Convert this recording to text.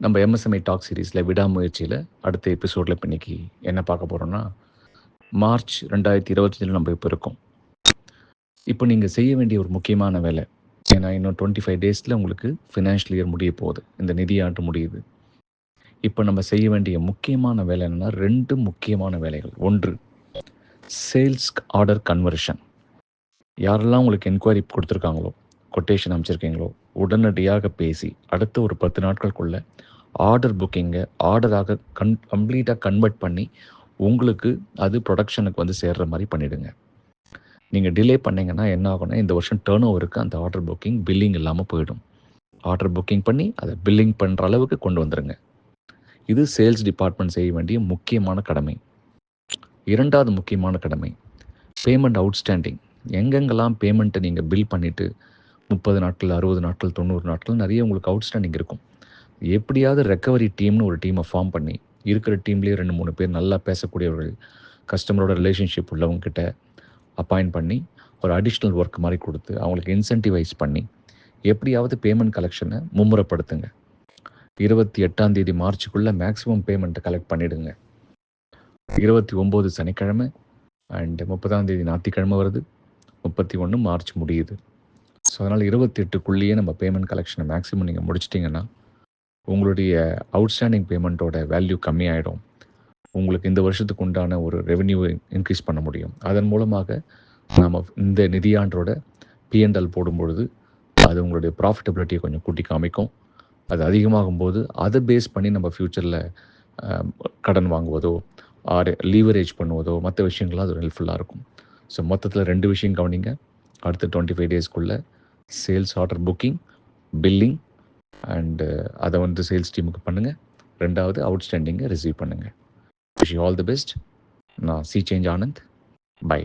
நம்ம MSME talk சீரீஸில் விடாமுயற்சியில் அடுத்த எபிசோடில் இப்போ இன்னைக்கு என்ன பார்க்க போகிறோம்னா மார்ச் ரெண்டாயிரத்தி இருபத்தஞ்சில் நம்ம இப்போ இருக்கோம். இப்போ நீங்கள் செய்ய வேண்டிய ஒரு முக்கியமான வேலை ஏன்னா இன்னும் டுவெண்ட்டி ஃபைவ் டேஸில் உங்களுக்கு ஃபினான்ஷியல் இயர் முடிய போகுது. இந்த நிதியாண்டு முடியுது. இப்போ நம்ம செய்ய வேண்டிய முக்கியமான வேலை என்னென்னா ரெண்டு முக்கியமான வேலைகள். ஒன்று சேல்ஸ் ஆர்டர் கன்வர்ஷன் யாரெல்லாம் உங்களுக்கு என்கொயரி கொடுத்துருக்காங்களோ கொட்டேஷன் அமைச்சிருக்கீங்களோ உடனடியாக பேசி அடுத்த ஒரு பத்து நாட்களுக்குள்ள ஆர்டர் புக்கிங்கை ஆர்டராக கன் கம்ப்ளீட்டாக கன்வெர்ட் பண்ணி உங்களுக்கு அது ப்ரொடக்ஷனுக்கு வந்து சேர்ற மாதிரி பண்ணிவிடுங்க நீங்கள் டிலே பண்ணீங்கன்னா என்ன ஆகும்னா இந்த வருஷம் டேர்ன் ஓவருக்கு அந்த ஆர்டர் புக்கிங் பில்லிங் இல்லாமல் போயிடும். ஆர்டர் புக்கிங் பண்ணி அதை பில்லிங் பண்ணுற அளவுக்கு கொண்டு வந்துடுங்க இது சேல்ஸ் டிபார்ட்மெண்ட் செய்ய வேண்டிய முக்கியமான கடமை. இரண்டாவது முக்கியமான கடமை பேமெண்ட் அவுட்ஸ்டாண்டிங் எங்கெங்கெல்லாம் பேமெண்ட்டை நீங்கள் பில் பண்ணிவிட்டு முப்பது நாட்கள் அறுபது நாட்கள் தொண்ணூறு நாட்கள் நிறைய உங்களுக்கு அவுட்ஸ்டாண்டிங் இருக்கும். எப்படியாவது ரெக்கவரி டீம்னு ஒரு டீமை ஃபார்ம் பண்ணி இருக்கிற டீம்லேயே ரெண்டு மூணு பேர் நல்லா பேசக்கூடியவர்கள் கஸ்டமரோட ரிலேஷன்ஷிப் உள்ளவங்க கிட்ட அப்பாயிண்ட் பண்ணி ஒரு அடிஷ்னல் ஒர்க் மாதிரி கொடுத்து அவங்களுக்கு இன்சென்டிவைஸ் பண்ணி எப்படியாவது பேமெண்ட் கலெக்ஷனை மும்முரப்படுத்துங்க. இருபத்தி எட்டாம் தேதி மார்ச்சுக்குள்ளே மேக்ஸிமம் பேமெண்ட்டை கலெக்ட் பண்ணிடுங்க. இருபத்தி ஒம்பது சனிக்கிழமை அண்ட் முப்பதாம் தேதி ஞாயிற்றுக்கிழமை வருது. முப்பத்தி ஒன்று மார்ச் முடியுது. ஸோ அதனால் இருபத்தி எட்டுக்குள்ளேயே நம்ம பேமெண்ட் கலெக்ஷனை மேக்ஸிமம் நீங்கள் முடிச்சிட்டிங்கன்னா உங்களுடைய அவுட்ஸ்டாண்டிங் பேமெண்ட்டோட வேல்யூ கம்மியாயிடும். உங்களுக்கு இந்த வருஷத்துக்கு உண்டான ஒரு ரெவென்யூ இன்க்ரீஸ் பண்ண முடியும். அதன் மூலமாக நாம் இந்த நிதியாண்டோட பிஎன்எல் போடும்பொழுது அது உங்களுடைய ப்ராஃபிட்டபிலிட்டியை கொஞ்சம் கூட்டி காமிக்கும் அது அதிகமாகும் போது அதை பேஸ் பண்ணி நம்ம ஃப்யூச்சரில் கடன் வாங்குவதோ ஆர் லீவரேஜ் பண்ணுவதோ மற்ற விஷயங்கள்லாம் அது ஹெல்ப்ஃபுல்லாக இருக்கும். ஸோ மொத்தத்தில் ரெண்டு விஷயம் கவனிங்க. அடுத்த டுவெண்ட்டி ஃபைவ் டேஸ்க்குள்ளே sales order booking billing and அதை வந்து சேல்ஸ் டீமுக்கு பண்ணுங்கள் ரெண்டாவது அவுட்ஸ்டாண்டிங்கை ரிசீவ் பண்ணுங்கள் wish you all the best நான் சி. சேஞ்ச் ஆனந்த். பை.